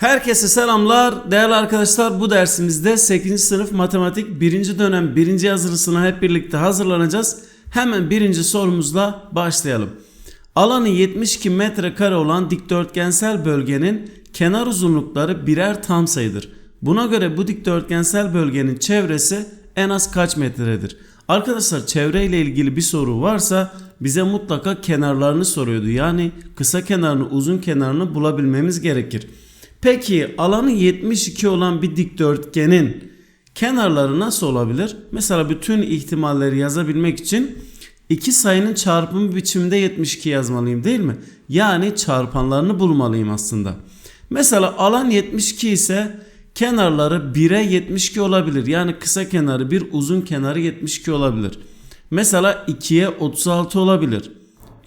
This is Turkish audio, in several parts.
Herkese selamlar. Değerli arkadaşlar bu dersimizde 8. sınıf matematik 1. dönem 1. yazılısına hep birlikte hazırlanacağız. Hemen birinci sorumuzla başlayalım. Alanı 72 metrekare olan dikdörtgensel bölgenin kenar uzunlukları birer tam sayıdır. Buna göre bu dikdörtgensel bölgenin çevresi en az kaç metredir? Arkadaşlar çevreyle ilgili bir soru varsa bize mutlaka kenarlarını soruyordu. Yani kısa kenarını uzun kenarını bulabilmemiz gerekir. Peki alanı 72 olan bir dikdörtgenin kenarları nasıl olabilir? Mesela bütün ihtimalleri yazabilmek için iki sayının çarpımı biçiminde 72 yazmalıyım değil mi? Yani çarpanlarını bulmalıyım aslında. Mesela alan 72 ise kenarları 1'e 72 olabilir. Yani kısa kenarı 1 uzun kenarı 72 olabilir. Mesela 2'ye 36 olabilir.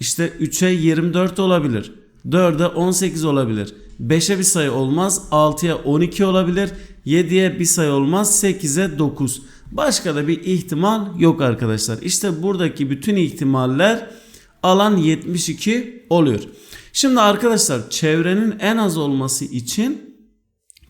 İşte 3'e 24 olabilir. 4'e 18 olabilir. 5'e bir sayı olmaz. 6'ya 12 olabilir. 7'ye bir sayı olmaz. 8'e 9. Başka da bir ihtimal yok arkadaşlar. İşte buradaki bütün ihtimaller alan 72 oluyor. Şimdi arkadaşlar çevrenin en az olması için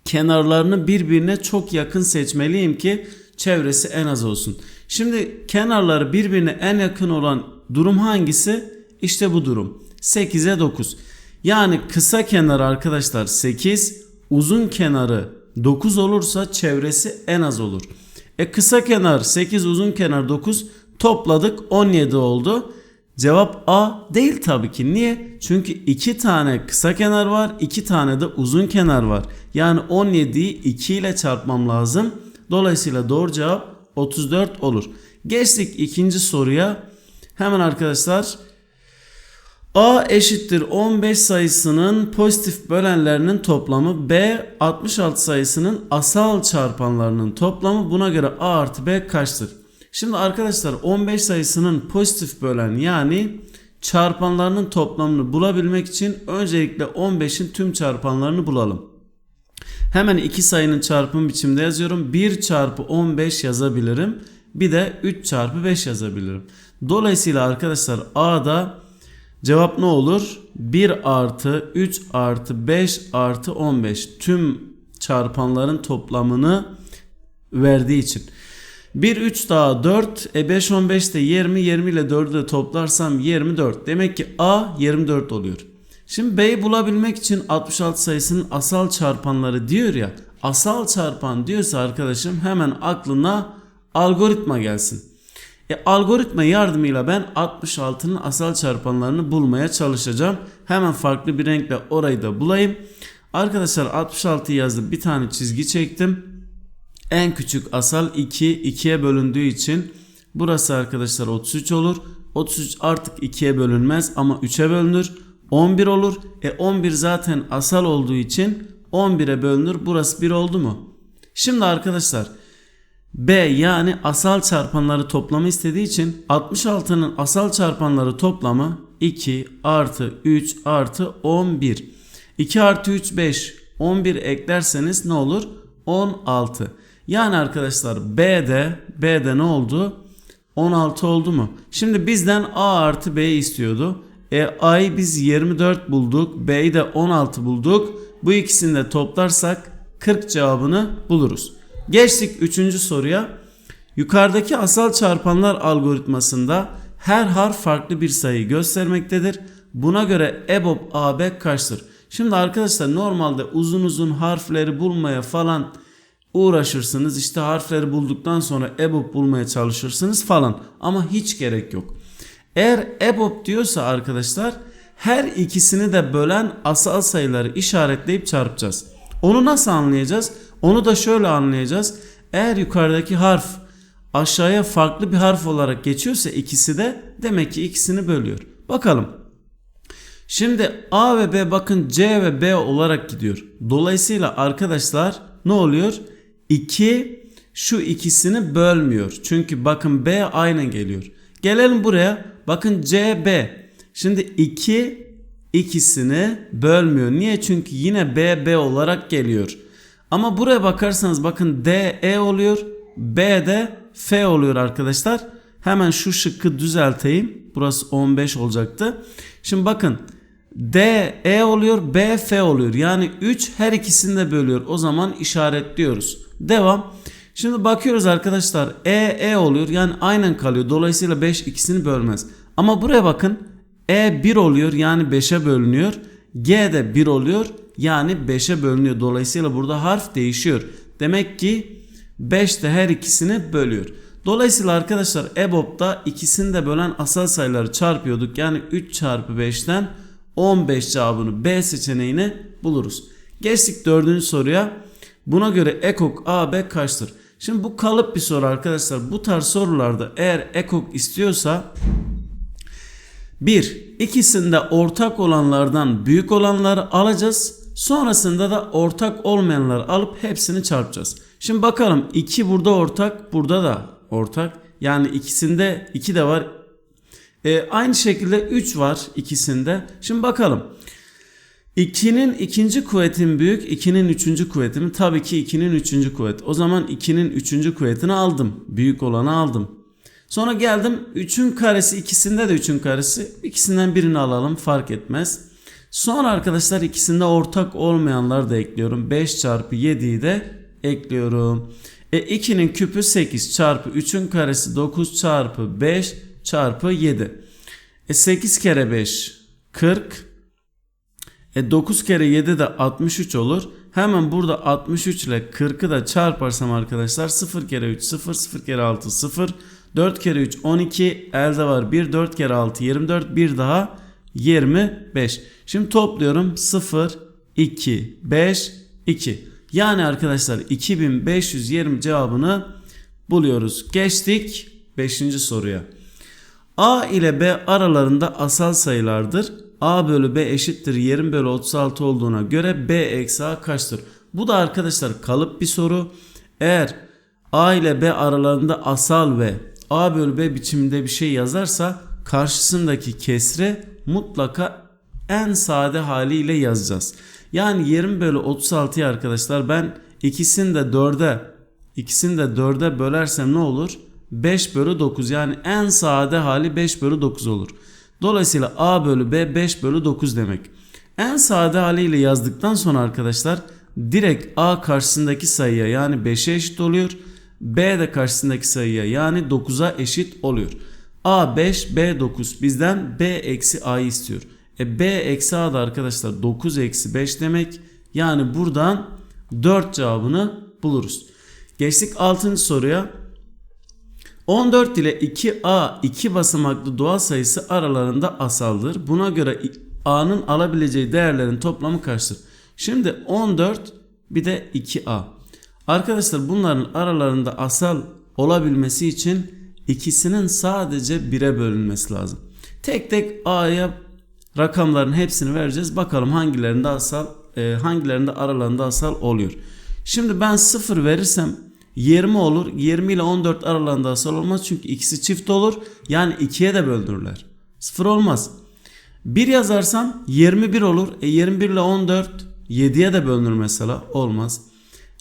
kenarlarını birbirine çok yakın seçmeliyim ki çevresi en az olsun. Şimdi kenarları birbirine en yakın olan durum hangisi? İşte bu durum. 8'e 9. Yani kısa kenar arkadaşlar 8, uzun kenarı 9 olursa çevresi en az olur. E kısa kenar 8, uzun kenar 9 topladık 17 oldu. Cevap A değil tabii ki. Niye? Çünkü iki tane kısa kenar var, iki tane de uzun kenar var. Yani 17'yi 2 ile çarpmam lazım. Dolayısıyla doğru cevap 34 olur. Geçtik ikinci soruya. Hemen arkadaşlar A eşittir 15 sayısının pozitif bölenlerinin toplamı B 66 sayısının asal çarpanlarının toplamı buna göre A artı B kaçtır? Şimdi arkadaşlar 15 sayısının pozitif bölen yani çarpanlarının toplamını bulabilmek için öncelikle 15'in tüm çarpanlarını bulalım. Hemen iki sayının çarpım biçimde yazıyorum. 1 çarpı 15 yazabilirim. Bir de 3 çarpı 5 yazabilirim. Dolayısıyla arkadaşlar A'da cevap ne olur? 1 artı 3 artı 5 artı 15 tüm çarpanların toplamını verdiği için. 1 3 daha 4 e 5 15 de 20 20 ile 4'ü de toplarsam 24. Demek ki A 24 oluyor. Şimdi B'yi bulabilmek için 66 sayısının asal çarpanları diyor ya. Asal çarpan diyorsa arkadaşım hemen aklına algoritma gelsin. E, algoritma yardımıyla ben 66'nın asal çarpanlarını bulmaya çalışacağım. Hemen farklı bir renkle orayı da bulayım. Arkadaşlar 66 yazdım bir tane çizgi çektim. En küçük asal 2 2'ye bölündüğü için burası arkadaşlar 33 olur. 33 artık 2'ye bölünmez ama 3'e bölünür. 11 olur. E 11 zaten asal olduğu için 11'e bölünür. Burası 1 oldu mu? Şimdi arkadaşlar B yani asal çarpanları toplamı istediği için 66'nın asal çarpanları toplamı 2 artı 3 artı 11. 2 artı 3 5 11 eklerseniz ne olur? 16. Yani arkadaşlar B'de B'de ne oldu? 16 oldu mu? Şimdi bizden A artı B istiyordu. E A'yı biz 24 bulduk. B'yi de 16 bulduk. Bu ikisini de toplarsak 40 cevabını buluruz. Geçtik 3. soruya. Yukarıdaki asal çarpanlar algoritmasında her harf farklı bir sayı göstermektedir. Buna göre EBOB AB kaçtır? Şimdi arkadaşlar normalde uzun uzun harfleri bulmaya falan uğraşırsınız. İşte harfleri bulduktan sonra EBOB bulmaya çalışırsınız falan. Ama hiç gerek yok. Eğer EBOB diyorsa arkadaşlar her ikisini de bölen asal sayıları işaretleyip çarpacağız. Onu nasıl anlayacağız? Onu da şöyle anlayacağız. Eğer yukarıdaki harf aşağıya farklı bir harf olarak geçiyorsa ikisi de demek ki ikisini bölüyor. Bakalım. Şimdi A ve B bakın C ve B olarak gidiyor. Dolayısıyla arkadaşlar ne oluyor? 2 şu ikisini bölmüyor. Çünkü bakın B aynen geliyor. Gelelim buraya. Bakın C B. Şimdi 2 ikisini bölmüyor. Niye? Çünkü yine B B olarak geliyor. Ama buraya bakarsanız bakın D E oluyor. B de F oluyor arkadaşlar. Hemen şu şıkkı düzelteyim. Burası 15 olacaktı. Şimdi bakın D E oluyor, B F oluyor. Yani 3 her ikisini de bölüyor. O zaman işaretliyoruz. Devam. Şimdi bakıyoruz arkadaşlar. E E oluyor. Yani aynen kalıyor. Dolayısıyla 5 ikisini bölmez. Ama buraya bakın. E 1 oluyor. Yani 5'e bölünüyor. G de 1 oluyor. Yani 5'e bölünüyor. Dolayısıyla burada harf değişiyor. Demek ki 5 de her ikisini bölüyor. Dolayısıyla arkadaşlar EBOB'da ikisini de bölen asal sayıları çarpıyorduk. Yani 3 çarpı 5'ten 15 cevabını B seçeneğini buluruz. Geçtik dördüncü soruya. Buna göre ekok AB kaçtır? Şimdi bu kalıp bir soru arkadaşlar. Bu tarz sorularda eğer ekok istiyorsa bir, ikisinde ortak olanlardan büyük olanları alacağız. Sonrasında da ortak olmayanları alıp hepsini çarpacağız. Şimdi bakalım 2 burada ortak, burada da ortak. Yani ikisinde 2 de var. E, aynı şekilde 3 var ikisinde. Şimdi bakalım. 2'nin ikinci kuvvetin büyük, 2'nin üçüncü kuvveti mi? Tabii ki 2'nin üçüncü kuvvet. O zaman 2'nin üçüncü kuvvetini aldım. Büyük olanı aldım. Sonra geldim 3'ün karesi ikisinde de 3'ün karesi. İkisinden birini alalım fark etmez. Sonra arkadaşlar ikisinde ortak olmayanlar da ekliyorum. 5 çarpı 7'yi de ekliyorum. E 2'nin küpü 8 çarpı 3'ün karesi 9 çarpı 5 çarpı 7. E 8 kere 5 40. E 9 kere 7 de 63 olur. Hemen burada 63 ile 40'ı da çarparsam arkadaşlar 0 kere 3 0 0 kere 6 0 4 kere 3 12 elde var 1 4 kere 6 24 bir daha 25. Şimdi topluyorum 0 2 5 2. Yani arkadaşlar 2520 cevabını buluyoruz. Geçtik 5. soruya. A ile B aralarında asal sayılardır. A bölü B eşittir 20 bölü 36 olduğuna göre B eksi A kaçtır? Bu da arkadaşlar kalıp bir soru. Eğer A ile B aralarında asal ve A bölü B biçiminde bir şey yazarsa karşısındaki kesre mutlaka en sade haliyle yazacağız. Yani 20 bölü 36'yı arkadaşlar ben ikisini de 4'e ikisini de 4'e bölersem ne olur? 5 bölü 9 yani en sade hali 5 bölü 9 olur. Dolayısıyla A bölü B 5 bölü 9 demek. En sade haliyle yazdıktan sonra arkadaşlar direkt A karşısındaki sayıya yani 5'e eşit oluyor. B de karşısındaki sayıya yani 9'a eşit oluyor. A 5 B 9 bizden B eksi A'yı istiyor. E B eksi A da arkadaşlar 9 eksi 5 demek. Yani buradan 4 cevabını buluruz. Geçtik 6. soruya. 14 ile 2A iki basamaklı doğal sayısı aralarında asaldır. Buna göre A'nın alabileceği değerlerin toplamı kaçtır? Şimdi 14 bir de 2A. Arkadaşlar bunların aralarında asal olabilmesi için ikisinin sadece 1'e bölünmesi lazım. Tek tek A'ya rakamların hepsini vereceğiz. Bakalım hangilerinde asal e, hangilerinde aralarında asal oluyor. Şimdi ben 0 verirsem 20 olur. 20 ile 14 aralarında asal olmaz. Çünkü ikisi çift olur. Yani 2'ye de böldürürler. 0 olmaz. 1 yazarsam 21 olur. E 21 ile 14 7'ye de bölünür mesela. Olmaz.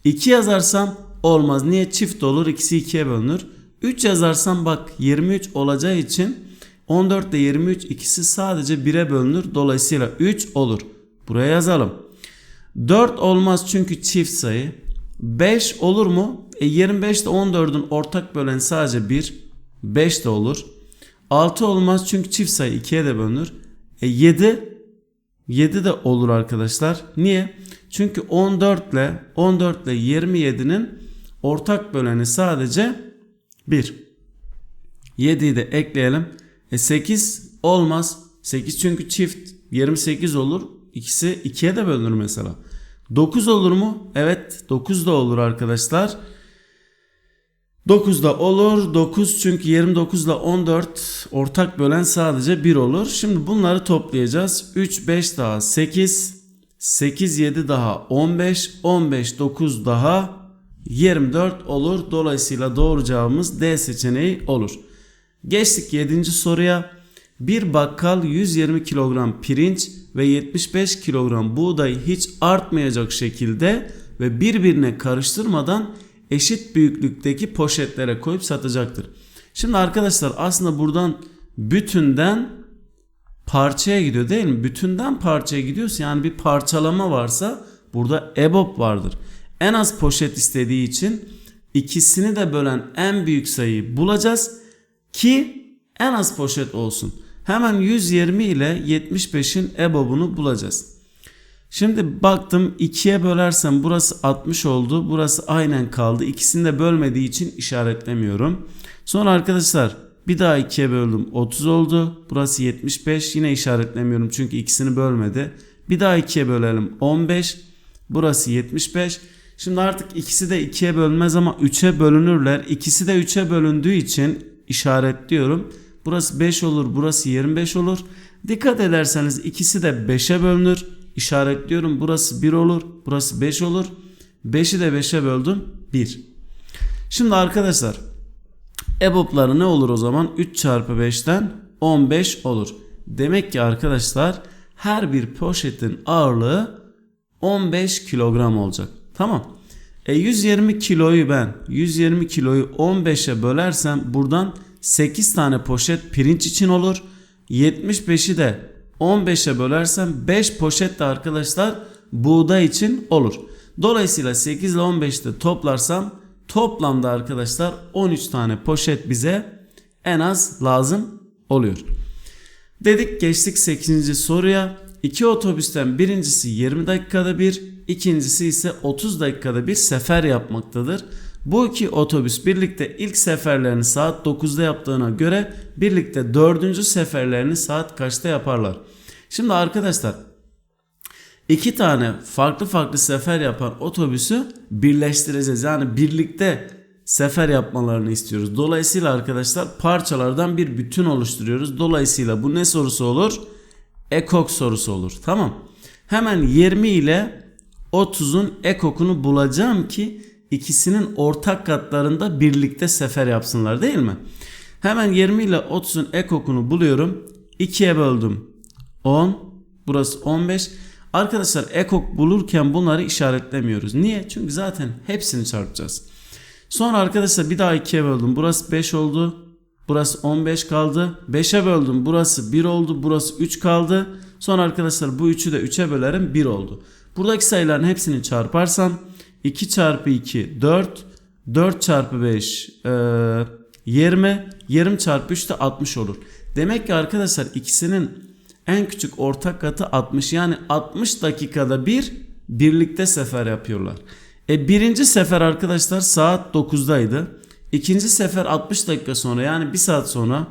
2 yazarsam olmaz. Niye? Çift olur. İkisi 2'ye bölünür. 3 yazarsam bak 23 olacağı için 14 ile 23 ikisi sadece 1'e bölünür. Dolayısıyla 3 olur. Buraya yazalım. 4 olmaz çünkü çift sayı. 5 olur mu? E 25 ile 14'ün ortak bölen sadece 1. 5 de olur. 6 olmaz çünkü çift sayı 2'ye de bölünür. E 7 7 de olur arkadaşlar. Niye? Çünkü 14 ile 14 ile 27'nin ortak böleni sadece 1. 7'yi de ekleyelim. E 8 olmaz. 8 çünkü çift 28 olur. İkisi 2'ye de bölünür mesela. 9 olur mu? Evet 9 da olur arkadaşlar. 9 da olur. 9 çünkü 29 ile 14 ortak bölen sadece 1 olur. Şimdi bunları toplayacağız. 3 5 daha 8 8 7 daha 15 15 9 daha 24 olur. Dolayısıyla doğru cevabımız D seçeneği olur. Geçtik 7. soruya. Bir bakkal 120 kilogram pirinç ve 75 kilogram buğdayı hiç artmayacak şekilde ve birbirine karıştırmadan eşit büyüklükteki poşetlere koyup satacaktır. Şimdi arkadaşlar aslında buradan bütünden parçaya gidiyor değil mi? Bütünden parçaya gidiyorsa yani bir parçalama varsa burada EBOB vardır. En az poşet istediği için ikisini de bölen en büyük sayıyı bulacağız ki en az poşet olsun. Hemen 120 ile 75'in EBOB'unu bulacağız. Şimdi baktım 2'ye bölersem burası 60 oldu. Burası aynen kaldı. İkisini de bölmediği için işaretlemiyorum. Sonra arkadaşlar bir daha 2'ye böldüm 30 oldu. Burası 75 yine işaretlemiyorum çünkü ikisini bölmedi. Bir daha 2'ye bölelim 15. Burası 75. Şimdi artık ikisi de 2'ye bölmez ama 3'e bölünürler. İkisi de 3'e bölündüğü için işaretliyorum. Burası 5 olur, burası 25 olur. Dikkat ederseniz ikisi de 5'e bölünür. İşaretliyorum. Burası 1 olur, burası 5 olur. 5'i de 5'e böldüm 1. Şimdi arkadaşlar EBOB'ları ne olur o zaman? 3 çarpı 5'ten 15 olur. Demek ki arkadaşlar her bir poşetin ağırlığı 15 kilogram olacak. Tamam. E 120 kiloyu ben 120 kiloyu 15'e bölersem buradan 8 tane poşet pirinç için olur. 75'i de 15'e bölersem 5 poşet de arkadaşlar buğday için olur. Dolayısıyla 8 ile 15'te toplarsam toplamda arkadaşlar 13 tane poşet bize en az lazım oluyor. Dedik geçtik 8. soruya. İki otobüsten birincisi 20 dakikada bir, ikincisi ise 30 dakikada bir sefer yapmaktadır. Bu iki otobüs birlikte ilk seferlerini saat 9'da yaptığına göre birlikte dördüncü seferlerini saat kaçta yaparlar? Şimdi arkadaşlar iki tane farklı farklı sefer yapan otobüsü birleştireceğiz. Yani birlikte sefer yapmalarını istiyoruz. Dolayısıyla arkadaşlar parçalardan bir bütün oluşturuyoruz. Dolayısıyla bu ne sorusu olur? Ekok sorusu olur. Tamam. Hemen 20 ile 30'un ekokunu bulacağım ki ikisinin ortak katlarında birlikte sefer yapsınlar değil mi? Hemen 20 ile 30'un ekokunu buluyorum. 2'ye böldüm. 10. Burası 15. Arkadaşlar ekok bulurken bunları işaretlemiyoruz. Niye? Çünkü zaten hepsini çarpacağız. Sonra arkadaşlar bir daha 2'ye böldüm. Burası 5 oldu. Burası 15 kaldı. 5'e böldüm. Burası 1 oldu. Burası 3 kaldı. Sonra arkadaşlar bu 3'ü de 3'e bölerim 1 oldu. Buradaki sayıların hepsini çarparsam 2 çarpı 2 4 4 çarpı 5 e, 20 20 çarpı 3 de 60 olur. Demek ki arkadaşlar ikisinin en küçük ortak katı 60 yani 60 dakikada bir birlikte sefer yapıyorlar. E birinci sefer arkadaşlar saat 9'daydı. İkinci sefer 60 dakika sonra yani 1 saat sonra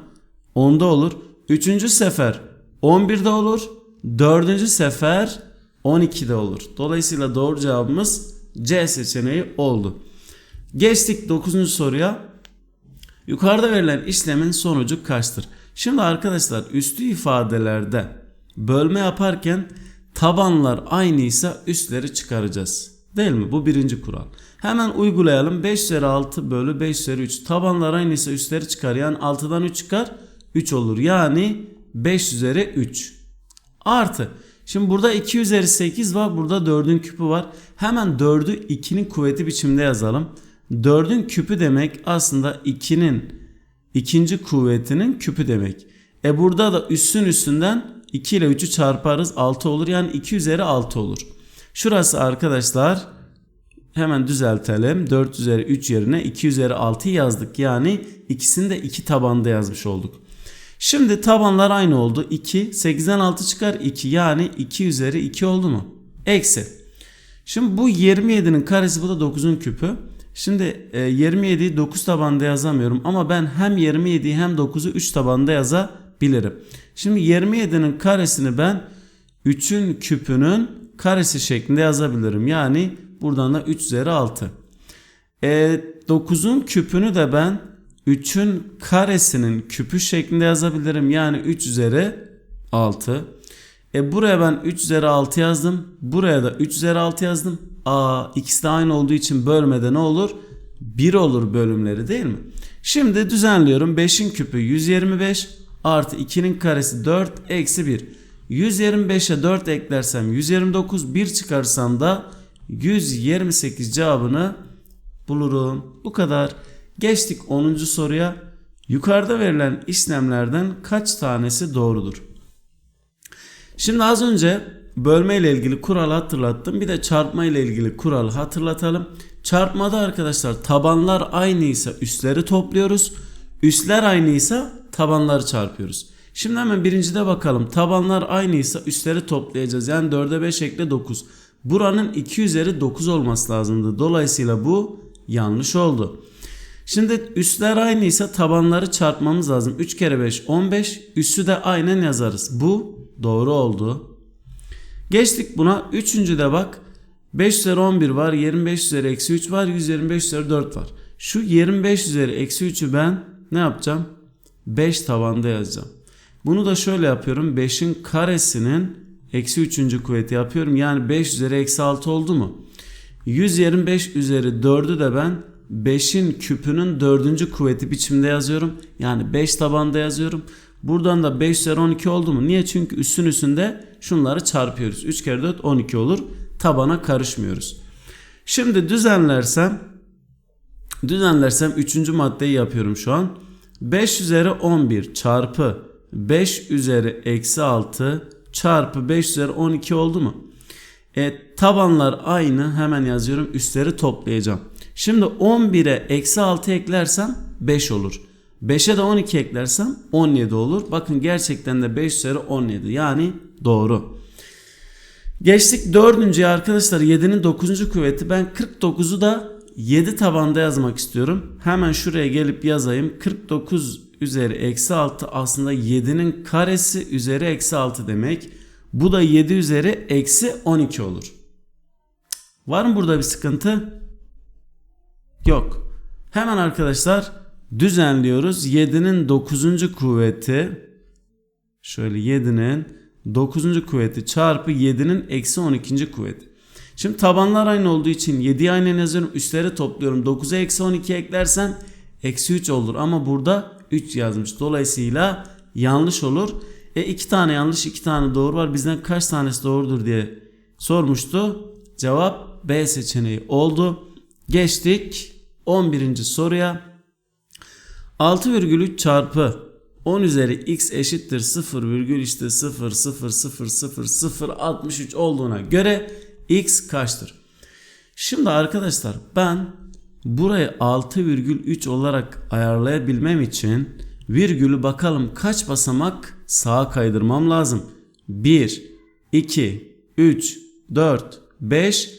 10'da olur. Üçüncü sefer 11'de olur. Dördüncü sefer 12'de olur. Dolayısıyla doğru cevabımız C seçeneği oldu. Geçtik 9. soruya. Yukarıda verilen işlemin sonucu kaçtır? Şimdi arkadaşlar üstü ifadelerde bölme yaparken tabanlar aynıysa üstleri çıkaracağız. Değil mi? Bu birinci kural. Hemen uygulayalım. 5 üzeri 6 bölü 5 üzeri 3. Tabanlar aynıysa üstleri çıkar. Yani 6'dan 3 çıkar. 3 olur. Yani 5 üzeri 3. Artı. Şimdi burada 2 üzeri 8 var. Burada 4'ün küpü var. Hemen 4'ü 2'nin kuvveti biçimde yazalım. 4'ün küpü demek aslında 2'nin ikinci kuvvetinin küpü demek. E burada da üssün üstünden 2 ile 3'ü çarparız 6 olur. Yani 2 üzeri 6 olur. Şurası arkadaşlar hemen düzeltelim. 4 üzeri 3 yerine 2 üzeri 6 yazdık. Yani ikisini de 2 tabanda yazmış olduk. Şimdi tabanlar aynı oldu. 2. 8'den 6 çıkar 2. Yani 2 üzeri 2 oldu mu? Eksi. Şimdi bu 27'nin karesi bu da 9'un küpü. Şimdi 27'yi 9 tabanda yazamıyorum ama ben hem 27'yi hem 9'u 3 tabanda yazabilirim. Şimdi 27'nin karesini ben 3'ün küpünün karesi şeklinde yazabilirim. Yani buradan da 3 üzeri 6. E, 9'un küpünü de ben 3'ün karesinin küpü şeklinde yazabilirim. Yani 3 üzeri 6. E buraya ben 3 üzeri 6 yazdım. Buraya da 3 üzeri 6 yazdım. Aa ikisi de aynı olduğu için bölmede ne olur? 1 olur bölümleri değil mi? Şimdi düzenliyorum. 5'in küpü 125 artı 2'nin karesi 4 eksi 1. 125'e 4 eklersem 129 1 çıkarsam da 128 cevabını bulurum. Bu kadar. Geçtik 10. soruya. Yukarıda verilen işlemlerden kaç tanesi doğrudur? Şimdi az önce bölme ile ilgili kuralı hatırlattım. Bir de çarpma ile ilgili kuralı hatırlatalım. Çarpmada arkadaşlar tabanlar aynıysa üstleri topluyoruz. Üstler aynıysa tabanları çarpıyoruz. Şimdi hemen birincide bakalım. Tabanlar aynıysa üstleri toplayacağız. Yani 4'e 5 ekle 9. Buranın 2 üzeri 9 olması lazımdı. Dolayısıyla bu yanlış oldu. Şimdi üstler aynıysa tabanları çarpmamız lazım. 3 kere 5 15. Üssü de aynen yazarız. Bu doğru oldu. Geçtik buna. Üçüncü de bak. 5 üzeri 11 var. 25 üzeri eksi 3 var. 125 üzeri 4 var. Şu 25 üzeri eksi 3'ü ben ne yapacağım? 5 tabanda yazacağım. Bunu da şöyle yapıyorum. 5'in karesinin eksi 3. kuvveti yapıyorum. Yani 5 üzeri eksi 6 oldu mu? 125 üzeri 4'ü de ben 5'in küpünün 4. kuvveti biçimde yazıyorum. Yani 5 tabanda yazıyorum. Buradan da 5 üzeri 12 oldu mu? Niye? Çünkü üstün üstünde şunları çarpıyoruz. 3 kere 4 12 olur. Tabana karışmıyoruz. Şimdi düzenlersem düzenlersem 3. maddeyi yapıyorum şu an. 5 üzeri 11 çarpı 5 üzeri eksi 6 çarpı 5 üzeri 12 oldu mu? E, tabanlar aynı hemen yazıyorum üstleri toplayacağım. Şimdi 11'e eksi 6 eklersem 5 olur. 5'e de 12 eklersem 17 olur. Bakın gerçekten de 5 üzeri 17 yani doğru. Geçtik dördüncüye arkadaşlar 7'nin 9. kuvveti ben 49'u da 7 tabanda yazmak istiyorum. Hemen şuraya gelip yazayım. 49 üzeri eksi 6 aslında 7'nin karesi üzeri eksi 6 demek. Bu da 7 üzeri eksi 12 olur. Var mı burada bir sıkıntı? Yok. Hemen arkadaşlar düzenliyoruz. 7'nin 9. kuvveti şöyle 7'nin 9. kuvveti çarpı 7'nin eksi 12. kuvveti. Şimdi tabanlar aynı olduğu için 7'yi aynen yazıyorum. Üstleri topluyorum. 9'a eksi 12 eklersen eksi 3 olur. Ama burada 3 yazmış. Dolayısıyla yanlış olur. E iki tane yanlış iki tane doğru var. Bizden kaç tanesi doğrudur diye sormuştu. Cevap B seçeneği oldu. Geçtik 11. soruya. 6,3 çarpı 10 üzeri x eşittir 0 virgül işte 0 0 0 0 0 63 olduğuna göre x kaçtır? Şimdi arkadaşlar ben burayı 6,3 olarak ayarlayabilmem için virgülü bakalım kaç basamak sağa kaydırmam lazım. 1, 2, 3, 4, 5,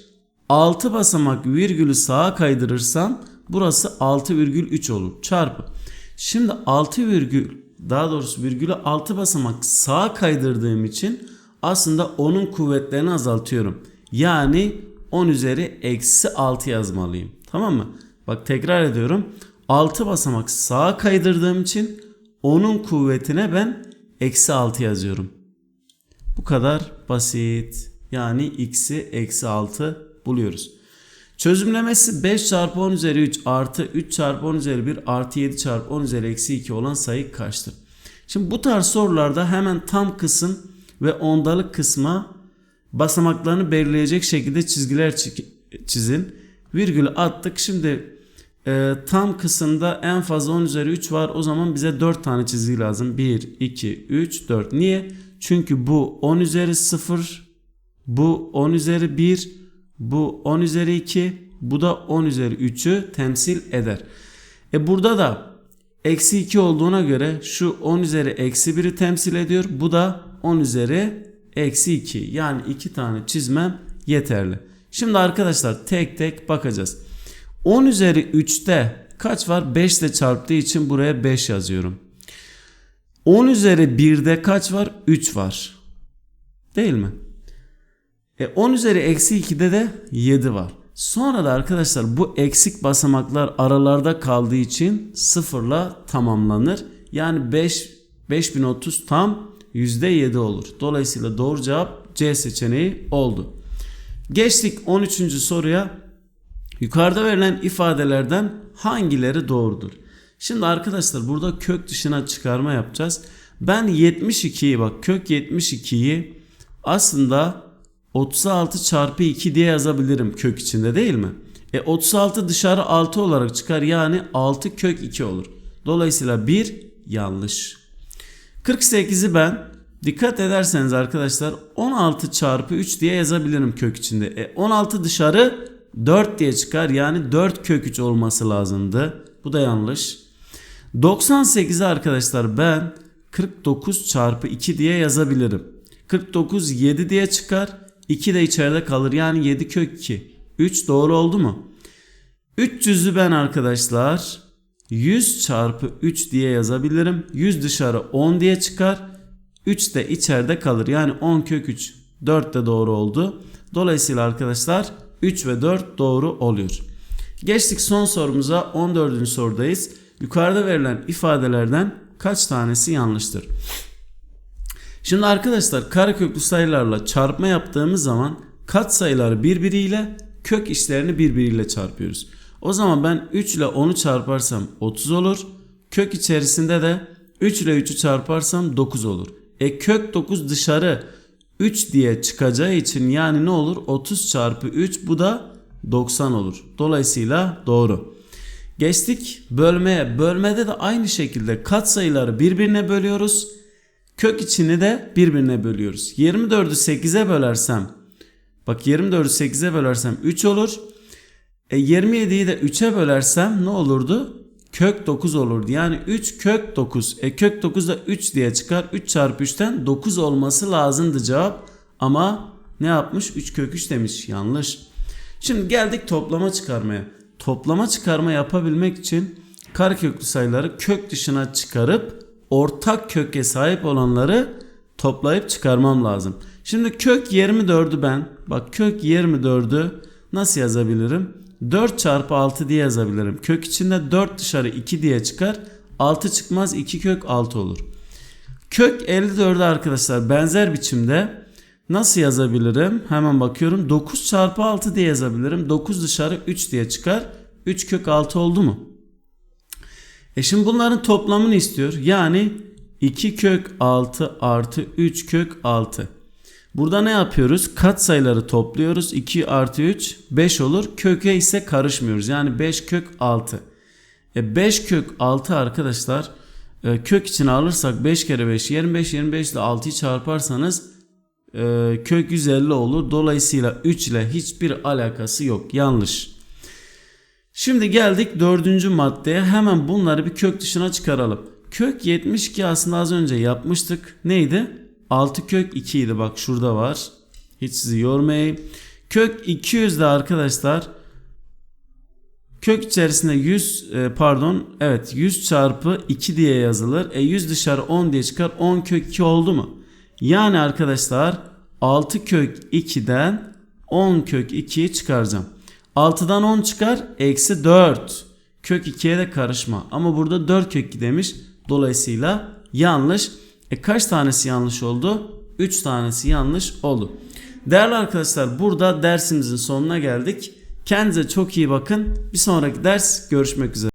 6 basamak virgülü sağa kaydırırsam burası 6,3 olur. Çarpı. Şimdi 6 virgül daha doğrusu virgülü 6 basamak sağa kaydırdığım için aslında onun kuvvetlerini azaltıyorum. Yani 10 üzeri eksi 6 yazmalıyım. Tamam mı? Bak tekrar ediyorum. 6 basamak sağa kaydırdığım için onun kuvvetine ben eksi 6 yazıyorum. Bu kadar basit. Yani x'i eksi 6 buluyoruz. Çözümlemesi 5 çarpı 10 üzeri 3 artı 3 çarpı 10 üzeri 1 artı 7 çarpı 10 üzeri eksi 2 olan sayı kaçtır? Şimdi bu tarz sorularda hemen tam kısım ve ondalık kısma basamaklarını belirleyecek şekilde çizgiler çizin. Virgülü attık. Şimdi e, tam kısımda en fazla 10 üzeri 3 var. O zaman bize 4 tane çizgi lazım. 1, 2, 3, 4. Niye? Çünkü bu 10 üzeri 0, bu 10 üzeri 1, bu 10 üzeri 2, bu da 10 üzeri 3'ü temsil eder. E burada da eksi 2 olduğuna göre şu 10 üzeri eksi 1'i temsil ediyor. Bu da 10 üzeri eksi 2. Yani 2 tane çizmem yeterli. Şimdi arkadaşlar tek tek bakacağız. 10 üzeri 3'te kaç var? 5 ile çarptığı için buraya 5 yazıyorum. 10 üzeri 1'de kaç var? 3 var. Değil mi? E 10 üzeri eksi 2'de de 7 var. Sonra da arkadaşlar bu eksik basamaklar aralarda kaldığı için sıfırla tamamlanır. Yani 5 5030 tam %7 olur. Dolayısıyla doğru cevap C seçeneği oldu. Geçtik 13. soruya. Yukarıda verilen ifadelerden hangileri doğrudur? Şimdi arkadaşlar burada kök dışına çıkarma yapacağız. Ben 72'yi bak kök 72'yi aslında 36 çarpı 2 diye yazabilirim kök içinde değil mi? E 36 dışarı 6 olarak çıkar yani 6 kök 2 olur. Dolayısıyla 1 yanlış. 48'i ben Dikkat ederseniz arkadaşlar 16 çarpı 3 diye yazabilirim kök içinde. E 16 dışarı 4 diye çıkar yani 4 kök 3 olması lazımdı. Bu da yanlış. 98'i arkadaşlar ben 49 çarpı 2 diye yazabilirim. 49 7 diye çıkar. 2 de içeride kalır yani 7 kök 2. 3 doğru oldu mu? 300'ü ben arkadaşlar 100 çarpı 3 diye yazabilirim. 100 dışarı 10 diye çıkar. 3 de içeride kalır. Yani 10 kök 3. 4 de doğru oldu. Dolayısıyla arkadaşlar 3 ve 4 doğru oluyor. Geçtik son sorumuza 14. sorudayız. Yukarıda verilen ifadelerden kaç tanesi yanlıştır? Şimdi arkadaşlar kareköklü sayılarla çarpma yaptığımız zaman kat sayıları birbiriyle kök işlerini birbiriyle çarpıyoruz. O zaman ben 3 ile 10'u çarparsam 30 olur. Kök içerisinde de 3 ile 3'ü çarparsam 9 olur. E kök 9 dışarı 3 diye çıkacağı için yani ne olur? 30 çarpı 3 bu da 90 olur. Dolayısıyla doğru. Geçtik bölmeye. Bölmede de aynı şekilde kat sayıları birbirine bölüyoruz. Kök içini de birbirine bölüyoruz. 24'ü 8'e bölersem bak 24'ü 8'e bölersem 3 olur. E 27'yi de 3'e bölersem ne olurdu? Kök 9 olurdu. Yani 3 kök 9. E kök 9 da 3 diye çıkar. 3 çarpı 3'ten 9 olması lazımdı cevap. Ama ne yapmış? 3 kök 3 demiş. Yanlış. Şimdi geldik toplama çıkarmaya. Toplama çıkarma yapabilmek için kareköklü sayıları kök dışına çıkarıp ortak köke sahip olanları toplayıp çıkarmam lazım. Şimdi kök 24'ü ben bak kök 24'ü nasıl yazabilirim? 4 çarpı 6 diye yazabilirim. Kök içinde 4 dışarı 2 diye çıkar. 6 çıkmaz 2 kök 6 olur. Kök 54'ü arkadaşlar benzer biçimde nasıl yazabilirim? Hemen bakıyorum. 9 çarpı 6 diye yazabilirim. 9 dışarı 3 diye çıkar. 3 kök 6 oldu mu? E şimdi bunların toplamını istiyor. Yani 2 kök 6 artı 3 kök 6. Burada ne yapıyoruz? Kat sayıları topluyoruz. 2 artı 3 5 olur. Köke ise karışmıyoruz. Yani 5 kök 6. E 5 kök 6 arkadaşlar e, kök için alırsak 5 kere 5 25 25 ile 6'yı çarparsanız e, kök 150 olur. Dolayısıyla 3 ile hiçbir alakası yok. Yanlış. Şimdi geldik dördüncü maddeye. Hemen bunları bir kök dışına çıkaralım. Kök 72 aslında az önce yapmıştık. Neydi? 6 kök 2 idi. Bak şurada var. Hiç sizi yormayayım. Kök 200 de arkadaşlar kök içerisinde 100 e, pardon evet 100 çarpı 2 diye yazılır. E 100 dışarı 10 diye çıkar. 10 kök 2 oldu mu? Yani arkadaşlar 6 kök 2'den 10 kök 2'yi çıkaracağım. 6'dan 10 çıkar. Eksi 4. Kök 2'ye de karışma. Ama burada 4 kök 2 demiş. Dolayısıyla yanlış. E kaç tanesi yanlış oldu? 3 tanesi yanlış oldu. Değerli arkadaşlar burada dersimizin sonuna geldik. Kendinize çok iyi bakın. Bir sonraki ders görüşmek üzere.